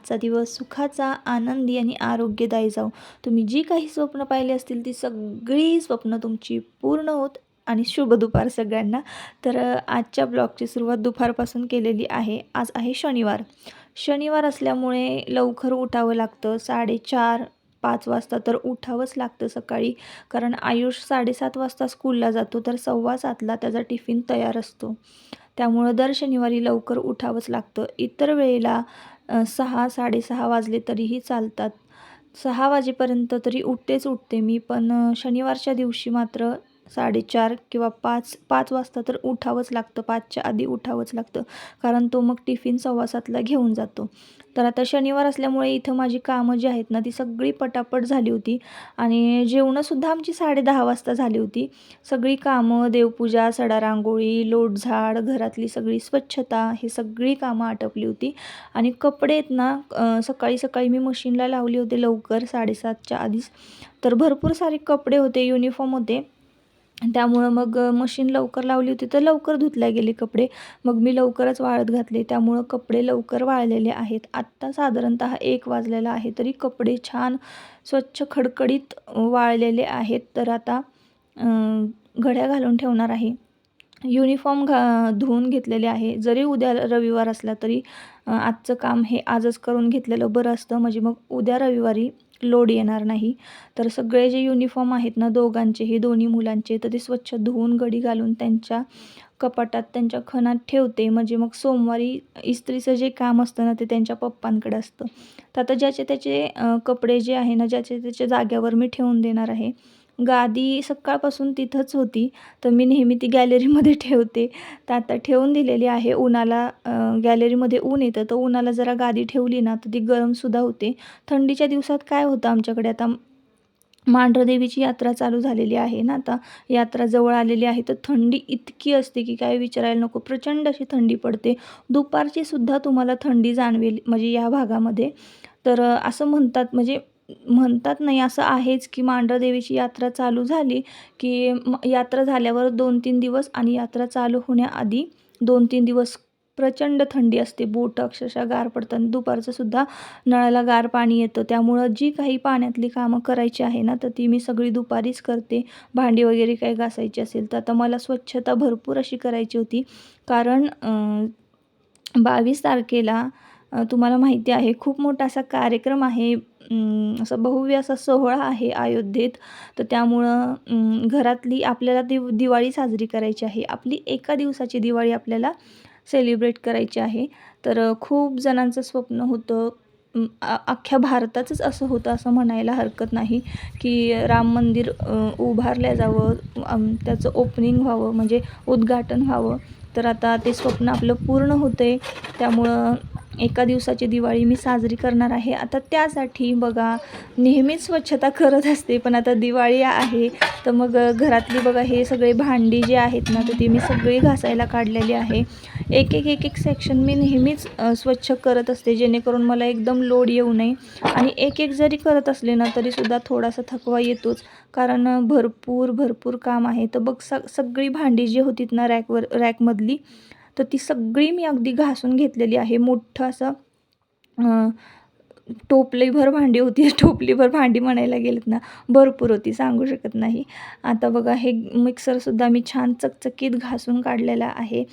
आजचा दिवस सुखाचा आनंदी आणि आरोग्यदायी जाऊ तुम्ही जी काही स्वप्न पाहिली असतील ती सगळी स्वप्न तुमची पूर्ण होत आणि शुभ दुपार सगळ्यांना. तर आजच्या ब्लॉगची सुरुवात दुपारपासून केलेली आहे. आज आहे शनिवार. शनिवार असल्यामुळे लवकर उठावं लागतं. साडेचार पाच वाजता तर उठावंच लागतं सकाळी. कारण आयुष साडेसात वाजता स्कूलला जातो तर सव्वा सातला त्याचा टिफिन तयार असतो. त्यामुळं दर शनिवारी लवकर उठावंच लागतं. इतर वेळेला सहा साडेसहा वाजले तरीही चालतात. सहा वाजेपर्यंत तरी उठतेच उठते मी पण शनिवारच्या दिवशी मात्र साडेचार किंवा पाच पाच वाजता तर उठावंच लागतं. पाचच्या आधी उठावंच लागतं. कारण तो मग टिफिन सव्वा सातला घेऊन जातो. तर आता शनिवार असल्यामुळे इथं माझी कामं जी आहेत ना ती सगळी पटापट झाली होती. आणि जेवणंसुद्धा आमची साडेदहा वाजता झाली होती. सगळी कामं देवपूजा सडा रांगोळी लोटझाड घरातली सगळी स्वच्छता हे सगळी कामं आटपली होती. आणि कपडे आहेत ना सकाळी सकाळी मी मशीनला लावले होते लवकर साडेसातच्या आधीच. तर भरपूर सारे कपडे होते युनिफॉर्म होते. त्यामुळं मग मशीन लवकर लावली होती तर लवकर धुतल्या गेले कपडे. मग मी लवकरच वाळत घातले. त्यामुळं कपडे लवकर वाळलेले आहेत. आत्ता साधारणतः एक वाजलेला आहे तरी कपडे छान स्वच्छ खडखडीत वाळलेले आहेत. तर आता घड्या घालून ठेवणार आहे. युनिफॉर्म घा धुवून घेतलेले आहे. जरी उद्या रविवार असला तरी आजचं काम हे आजच करून घेतलेलं बरं असतं. म्हणजे मग उद्या रविवारी लोड येणार नाही. तर सगळे जे युनिफॉर्म आहेत ना दोघांचे हे दोन्ही मुलांचे तर ते स्वच्छ धुवून गडी घालून त्यांच्या कपाटात त्यांच्या खणात ठेवते. म्हणजे मग सोमवारी इस्त्रीचं जे काम असतं ना ते त्यांच्या पप्पांकडे असतं. तर आता ज्याचे त्याचे कपडे जे आहे ना ज्याचे त्याच्या जाग्यावर मी ठेवून देणार आहे. गादी सकाळपासून तिथंच होती. तर मी नेहमी ती गॅलरीमध्ये ठेवते. तर आता ठेवून दिलेली आहे. उन्हाला गॅलरीमध्ये ऊन येतं. तर उन्हाला जरा गादी ठेवली ना तर ती गरमसुद्धा होते. थंडीच्या दिवसात काय होतं आमच्याकडे? आता मांढरदेवीची यात्रा चालू झालेली आहे ना आता. यात्रा जवळ आलेली आहे. तर थंडी इतकी असते की काय विचारायला नको. प्रचंड अशी थंडी पडते. दुपारची सुद्धा तुम्हाला थंडी जाणवेल म्हणजे या भागामध्ये. तर असं म्हणतात म्हणजे म्हणतात नाही असं आहेच की मांढरदेवीची यात्रा चालू झाली की यात्रा झाल्यावर दोन तीन दिवस आणि यात्रा चालू होण्याआधी दोन तीन दिवस प्रचंड थंडी असते. बोट अक्षरशः गार पडतात दुपारचं सुद्धा नळाला गार पाणी येतं. त्यामुळं जी काही पाण्यातली कामं करायची आहे ना तर ती मी सगळी दुपारीच करते. भांडी वगैरे काही घासायची असेल तर. आता मला स्वच्छता भरपूर अशी करायची होती. कारण बावीस तारखेला तुम्हाला माहिती आहे खूप मोठा असा कार्यक्रम आहे असा भव्य असा सोहळा आहे अयोध्येत. तर त्यामुळं घरातली आपल्याला दिव दिवाळी साजरी करायची आहे. आपली एका दिवसाची दिवाळी आपल्याला सेलिब्रेट करायची आहे. तर खूप जणांचं स्वप्न होतं अख्ख्या भारताचंच असं होतं असं म्हणायला हरकत नाही की राम मंदिर उभारल्या उभारलं जावं त्याचं ओपनिंग व्हावं म्हणजे उद्घाटन व्हावं. तर आता ते स्वप्न आपलं पूर्ण होतं आहे त्यामुळं एका दिवसाची दिवाळी मी साजरी करणार आहे. आता त्यासाठी बघा नेहमीच स्वच्छता करत असते पण आता दिवाळी आहे. तर मग घरातली बघा हे सगळे भांडी जे आहेत ना तर ती मी सगळी घासायला काढलेली आहे. एक एक एक एक सेक्शन मी नेहमीच स्वच्छ करत असते जेणेकरून मला एकदम लोड येऊ नये. आणि एक एक जरी करत असले ना तरीसुद्धा थोडासा थकवा येतोच. कारण भरपूर भरपूर काम आहे. तर बघ स सगळी भांडी जी होतीत ना रॅकवर रॅकमधली तर ती सगळी मी अगदी घासून घेतलेली आहे. मोठं असं टोपलीभर भांडी होती. टोपलीभर भांडी म्हणायला गेलेत ना भरपूर होती सांगू शकत नाही. आता बघा हे मिक्सरसुद्धा मी छान चकचकीत घासून काढलेला आहे.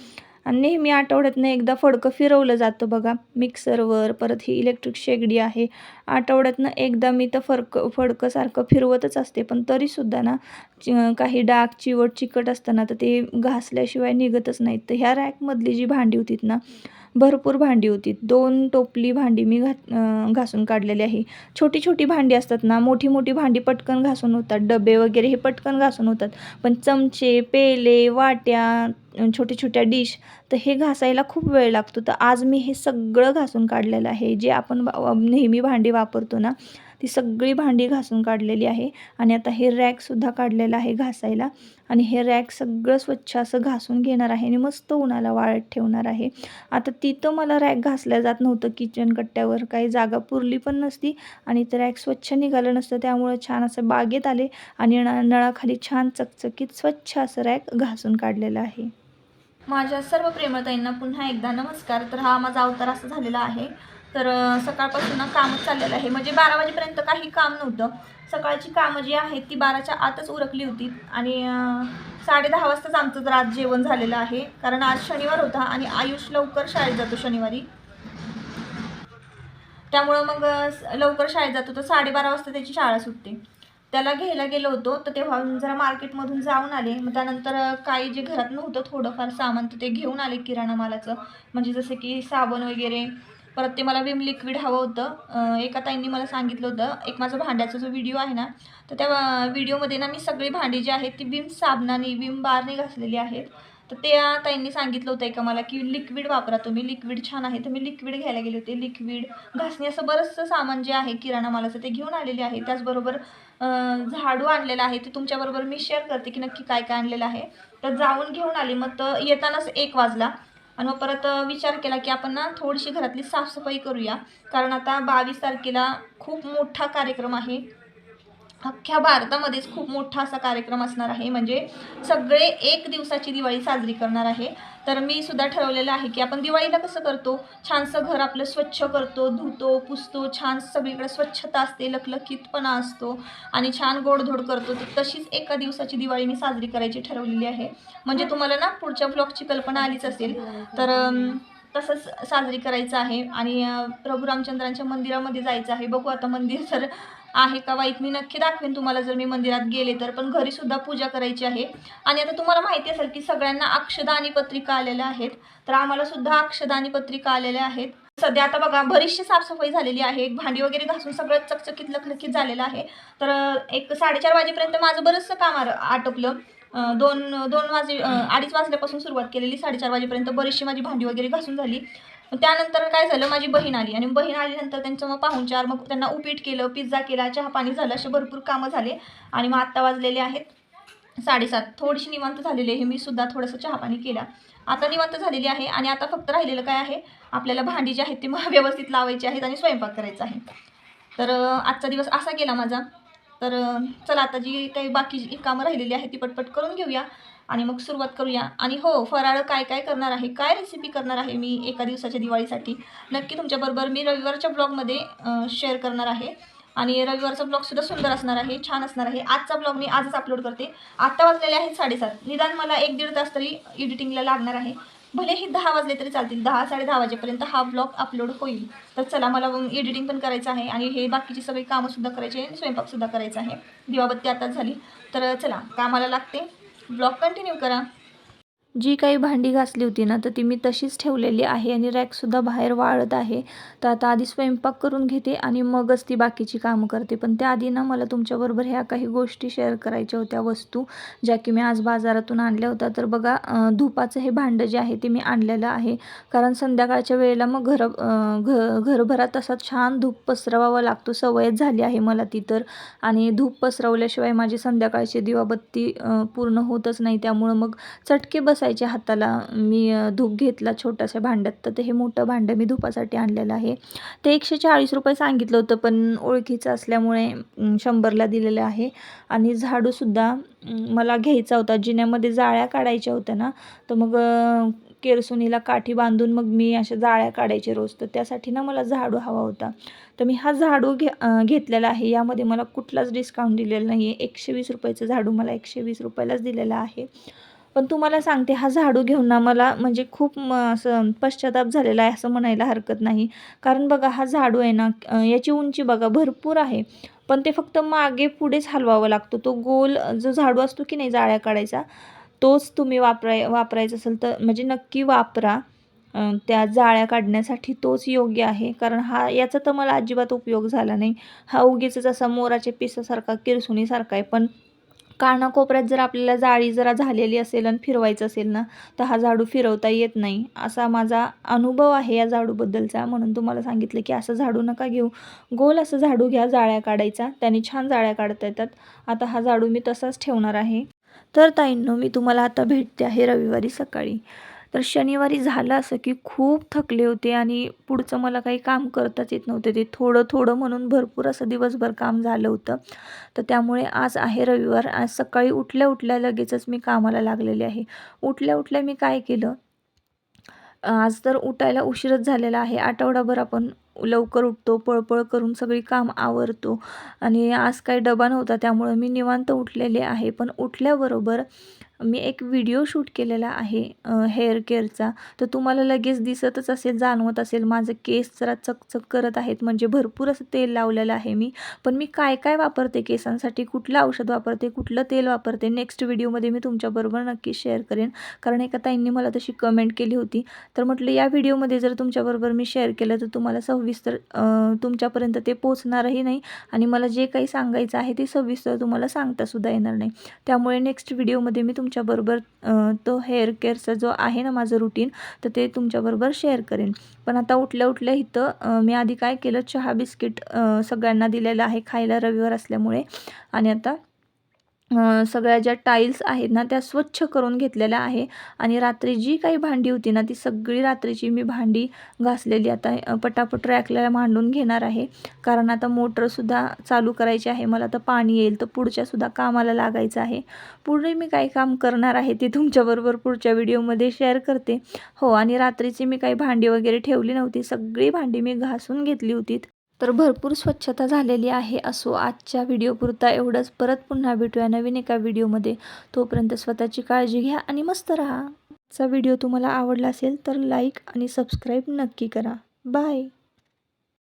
आणि नेहमी आठवड्यातनं एकदा फडकं फिरवलं जातं बघा. मिक्सरवर परत ही इलेक्ट्रिक शेगडी आहे. आठवड्यातनं एकदा मी तर फडक फडकं सारखं फिरवतच असते पण तरीसुद्धा ना चि- काही डाग चिवट चिकट असताना तर ते घासल्याशिवाय निघतच नाहीत. तर ह्या रॅकमधली जी भांडी होतीत ना भरपूर भांडी होती दोन टोपली भांडी मी घा घासून काढलेली आहे. छोटी छोटी भांडी असतात ना मोठी मोठी भांडी पटकन घासून होतात. डबे वगैरे हे पटकन घासून होतात. पण चमचे पेले वाट्या छोट्या छोट्या डिश तर हे घासायला खूप वेळ लागतो. तर आज मी हे सगळं घासून काढलेलं आहे. जे आपण नेहमी भांडी वापरतो ना ती सगळी भांडी घासून काढलेली आहे. आणि आता हे रॅकसुद्धा काढलेलं आहे घासायला. आणि हे रॅक सगळं स्वच्छ असं घासून घेणार आहे आणि मस्त उन्हाला वाळत ठेवणार आहे. आता तिथं मला रॅक घासल्या जात नव्हतं किचन कट्ट्यावर. काही जागा पुरली पण नसती आणि ते रॅक स्वच्छ निघालं नसतं. त्यामुळं छान असं बागेत आले आणि नळाखाली छान चकचकीत स्वच्छ असं रॅक घासून काढलेलं आहे. माझ्या सर्व प्रेमताईंना पुन्हा एकदा नमस्कार. तर हा माझा अवतार असा झालेला आहे. तर सकाळपासून कामच चाललेलं आहे. म्हणजे बारा वाजेपर्यंत काही काम नव्हतं. सकाळची कामं जी आहेत ती बाराच्या आतच उरकली होती. आणि साडे दहा वाजताच आमचं तर आज जेवण झालेलं आहे. कारण आज शनिवार होता आणि आयुष लवकर शाळेत जातो शनिवारी. त्यामुळं मग स- लवकर शाळेत जातो. तर साडेबारा वाजता त्याची शाळा सुटते. त्याला घ्यायला गेलो होतो तर तेव्हा जरा मार्केटमधून जाऊन आले. मग त्यानंतर काही जे घरात नव्हतं थोडंफार सामान तर ते घेऊन आले किराणा मालाचं. म्हणजे जसं की साबण वगैरे परत ते मला विम लिक्विड हवं होतं. एका ताईंनी मला सांगितलं होतं एक माझा भांड्याचा जो व्हिडिओ आहे ना तर त्या व्हिडिओमध्ये ना मी सगळी भांडी जी आहेत ती विम साबणाने विम बारने घासलेली आहेत. तर त्या ताईंनी सांगितलं होतं का मला की लिक्विड वापरा तुम्ही लिक्विड छान आहे. तर मी लिक्विड घ्यायला गेले होते. लिक्विड घासणी असं बरंचसं सामान जे आहे किराणा मालाचं ते घेऊन आलेले आहे. त्याचबरोबर झाडू आणलेलं आहे ते तुमच्याबरोबर मी शेअर करते की नक्की काय काय आणलेलं आहे. तर जाऊन घेऊन आली मग तर येतानाच एक वाजला. आणि मग परत विचार केला की आपण ना थोडीशी घरातली साफसफाई करूया. कारण आता बावीस तारखेला खूप मोठा कार्यक्रम आहे. अख्ख्या भारतामध्येच खूप मोठा असा कार्यक्रम असणार आहे. म्हणजे सगळे एक दिवसाची दिवाळी साजरी करणार आहे. तर मी सुद्धा ठरवलेलं आहे की आपण दिवाळीला कसं करतो? छानसं घर आपलं स्वच्छ करतो धुतो पुसतो छान सगळीकडे स्वच्छता असते लखलखीतपणा असतो आणि छान गोडधोड करतो. तर तशीच एका दिवसाची दिवाळी मी साजरी करायची ठरवलेली आहे. म्हणजे तुम्हाला ना पुढच्या ब्लॉगची कल्पना आलीच असेल. तर तसंच साजरी करायचं आहे आणि प्रभू रामचंद्रांच्या मंदिरामध्ये जायचं आहे. बघू आता मंदिर तर आहे का वाईट? मी नक्की दाखवेन तुम्हाला. जर मी मंदिरात गेले तर. पण घरी सुद्धा पूजा करायची आहे. आणि आता तुम्हाला माहिती असेल की सगळ्यांना अक्षदानी पत्रिका आलेल्या आहेत. तर आम्हाला सुद्धा अक्षदानी पत्रिका आलेल्या आहेत. सध्या आता बघा बरीचशी साफसफाई झालेली आहे. भांडी वगैरे घासून सगळं चकचकीत लखलखीत झालेलं आहे. तर एक साडेचार वाजेपर्यंत माझं बरंचसं काम आटोपलं. दोन दोन वाजे अडीच वाजल्यापासून सुरुवात केलेली. साडेचार वाजेपर्यंत बरीचशी माझी भांडी वगैरे घासून झाली. त्यानंतर काय झालं? माझी बहीण आली आणि बहीण आल्यानंतर त्यांचं मग पाहुणचार मग त्यांना उपीट केलं पिझ्झा केला चहा पाणी झालं असे भरपूर कामं झाले. आणि मग आत्ता वाजलेले आहेत साडेसात. थोडीशी निवांत झालेली आहे. मी सुद्धा थोडंसं चहा पाणी केला. आता निवांत झालेली आहे आणि आता फक्त राहिलेलं काय आहे? आपल्याला भांडी जी आहेत ती मग व्यवस्थित लावायची आहेत आणि स्वयंपाक करायचा आहे. तर आजचा दिवस असा गेला माझा. तर चला आता जी काही बाकी कामं राहिलेली आहेत ती पटपट करून घेऊया. आणि मग सुरुवात करूया. आणि हो फराळ काय काय करणार आहे? काय रेसिपी करणार आहे मी एका दिवसाच्या दिवाळीसाठी? नक्की तुमच्याबरोबर मी रविवारच्या ब्लॉगमध्ये शेअर करणार आहे. आणि रविवारचा ब्लॉगसुद्धा सुंदर असणार आहे छान असणार आहे. आजचा ब्लॉग मी आजच अपलोड करते. आत्ता वाजलेले आहेत साडेसात. निदान मला एक दीड तास तरी एडिटिंगला लागणार आहे. भलेही दहा वाजले तरी चालतील. दहा साडे दहा वाजेपर्यंत हा ब्लॉग अपलोड होईल. तर चला मला एडिटिंग पण करायचं आहे आणि हे बाकीची सगळी कामंसुद्धा करायची आहे आणि स्वयंपाकसुद्धा करायचा आहे. दिवाबत्ती आताच झाली. तर चला कामाला लागते. ब्लॉग कंटिन्यू करा. जी काही भांडी घासली होती ना तर ती मी तशीच ठेवलेली आहे आणि रॅकसुद्धा बाहेर वाळत आहे. तर आता आधी स्वयंपाक करून घेते आणि मगच ती बाकीची कामं करते. पण त्याआधी ना मला तुमच्याबरोबर ह्या काही गोष्टी शेअर करायच्या होत्या वस्तू ज्या की मी आज बाजारातून आणल्या होत्या. तर बघा धुपाचं हे भांडं जे आहे ते मी आणलेलं आहे. कारण संध्याकाळच्या वेळेला मग घर घ घरभरात असा छान धूप पसरवावा लागतो सवयच झाली आहे मला ती तर. आणि धूप पसरवल्याशिवाय माझी संध्याकाळची दिवाबत्ती पूर्ण होतच नाही. त्यामुळं मग चटके बसायचे हाताला मी धूप घेतला छोट्याशा भांड्यात. तर ते हे मोठं भांडं मी धुपासाठी आणलेलं आहे. ते एकशे चाळीस रुपये सांगितलं होतं पण ओळखीचं असल्यामुळे शंभरला दिलेलं आहे. आणि झाडूसुद्धा मला घ्यायचा होता. जिन्यामध्ये जाळ्या काढायच्या होत्या ना तर मग केरसुनीला काठी बांधून मग मी अशा जाळ्या काढायचे रोज. तर त्यासाठी ना मला झाडू हवा होता. तर मी हा झाडू घे घेतलेला आहे. यामध्ये मला कुठलाच डिस्काउंट दिलेला नाही आहे एकशे वीस रुपयाचं झाडू मला एकशे वीस रुपयालाच दिलेलं आहे. पण तुम्हाला सांगते हा झाडू घेऊन ना मला म्हणजे खूप म असं पश्चाताप झालेला आहे असं म्हणायला हरकत नाही. कारण बघा हा झाडू आहे ना याची उंची बघा भरपूर आहे. पण ते फक्त मागे पुढेच हलवावा लागतो. तो गोल जो झाडू असतो की नाही जाळ्या काढायचा तोच तुम्ही वापराय वापरायचा असेल तर म्हणजे नक्की वापरा. त्या जाळ्या काढण्यासाठी तोच योग्य आहे. कारण हा याचा तर मला अजिबात उपयोग झाला नाही. हा उगीच असा मोराच्या पिसासारखा किरसुणीसारखा आहे. पण कानाकोपऱ्यात जर आपल्याला जाळी जरा झालेली असेल आणि फिरवायचं असेल ना तर हा झाडू फिरवता येत नाही. असा माझा अनुभव आहे या झाडूबद्दलचा. म्हणून तुम्हाला सांगितलं की असं झाडू नका घेऊ. गोल असं झाडू घ्या जाळ्या काढायचा. त्याने छान जाळ्या काढता येतात. आता हा झाडू मी तसाच ठेवणार आहे. तर ताईंनो मी तुम्हाला आता भेटते आहे रविवारी सकाळी. तर शनिवारी झालं असं की खूप थकले होते आणि पुढचं मला काही काम करताच येत नव्हते. ते थोडं थोडं म्हणून भरपूर असं दिवसभर काम झालं होतं. तर त्यामुळे आज आहे रविवार. आज सकाळी उठल्या उठल्या लगेचच मी कामाला लागलेले आहे. उठल्या उठल्या मी काय केलं? आज तर उठायला उशीरच झालेला आहे. आठवडाभर आपण लवकर उठतो पळपळ करून सगळी काम आवरतो आणि आज काही डबा नव्हता त्यामुळं मी निवांत उठलेले आहे. पण उठल्याबरोबर मी एक व्हिडिओ शूट केलेला आहे हेअर केअरचा. तर तुम्हाला लगेच दिसतच असेल जाणवत असेल माझं केस जरा चकचक करत आहेत. म्हणजे भरपूर असं तेल लावलेलं आहे मी. पण मी काय काय वापरते केसांसाठी? कुठलं औषध वापरते? कुठलं तेल वापरते? नेक्स्ट व्हिडिओमध्ये मी तुमच्याबरोबर नक्की शेअर करेन. कारण एका ताईंनी मला तशी कमेंट केली होती. तर म्हटलं या व्हिडिओमध्ये जर तुमच्याबरोबर मी शेअर केलं तर तुम्हाला सविस्तर तुमच्यापर्यंत ते पोचणारही नाही. आणि मला जे काही सांगायचं आहे ते सविस्तर तुम्हाला सांगतासुद्धा येणार नाही. त्यामुळे नेक्स्ट व्हिडिओमध्ये मी तुम तुमच्याबरोबर तो हेअर केअरचा जो आहे ना माझं रुटीन तर ते तुमच्याबरोबर शेअर करेन. पण आता उठल्या उठल्या इथं मी आधी काय केलं चहा बिस्किट सगळ्यांना दिलेलं आहे खायला रविवार असल्यामुळे. आणि आता सगळ्या ज्या टाईल्स आहेत ना त्या स्वच्छ करून घेतलेल्या आहे. आणि रात्री जी काही भांडी होती ना ती सगळी रात्रीची मी भांडी घासलेली आता पटापट रॅकला मांडून घेणार आहे. कारण आता मोटरसुद्धा चालू करायची आहे. मला आता पाणी येईल तर पुढच्यासुद्धा कामाला लागायचं आहे. पुढे मी काय काम करणार आहे ते तुमच्याबरोबर पुढच्या व्हिडिओमध्ये शेअर करते. हो आणि रात्रीची मी काही भांडी वगैरे ठेवली नव्हती. सगळी भांडी मी घासून घेतली होती. तर भरपूर स्वच्छता झालेली आहे. असो आजच्या व्हिडिओपुरता एवढंच. परत पुन्हा भेटूया नवीन एका व्हिडिओमध्ये. तोपर्यंत स्वतःची काळजी घ्या आणि मस्त राहा. आजचा व्हिडिओ तुम्हाला आवडला असेल तर लाईक आणि सबस्क्राईब नक्की करा. बाय.